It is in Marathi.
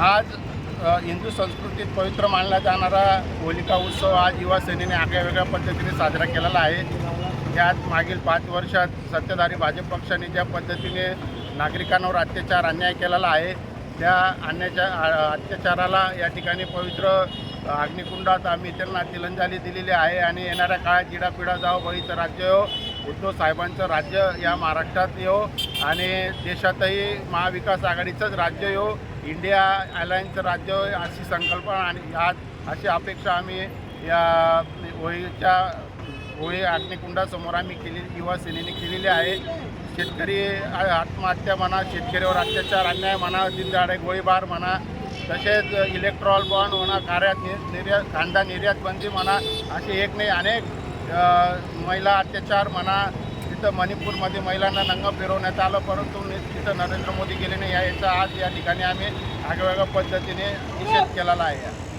आज हिंदू संस्कृतीत पवित्र मानला जाणारा होलिका उत्सव आज युवा सेनेने आगळ्या वेगळ्या पद्धतीने साजरा केलेला आहे. यात मागील पाच वर्षात सत्ताधारी भाजप पक्षाने ज्या पद्धतीने नागरिकांवर अत्याचार अन्याय केलेला आहे त्या अन्याच्या अत्याचाराला या ठिकाणी पवित्र अग्निकुंडात आम्ही त्यांना तिलंजाली दिलेली आहे आणि येणाऱ्या काळात जिडापिडा जाओ बळीचं राज्य हो उद्धव साहेबांचं राज्य या महाराष्ट्रात येऊ आणि देशातही महाविकास आघाडीचंच राज्य येऊ इंडिया अलायन्सचं राज्य अशी संकल्पना आणि आज अशी अपेक्षा आम्ही या होळीच्या होळी अग्निकुंडासमोर आम्ही केली युवा सेनेने केलेली आहे. शेतकरी आत्महत्या म्हणा शेतकऱ्यावर अत्याचार अन्याय म्हणा दिनदाडे गोळीबार म्हणा तसेच इलेक्ट्रॉल बॉन्ड म्हणा कार्यात निर्यात कांदा निर्यात बंदी म्हणा असे एक नाही अनेक महिला अत्याचार म्हणा तिथं मणिपूरमध्ये महिलांना नंग फिरवण्यात आलं परंतु तिथं नरेंद्र मोदी गेले नाही. याचा आज या ठिकाणी आम्ही आगळ्या पद्धतीने निषेध केलेला आहे.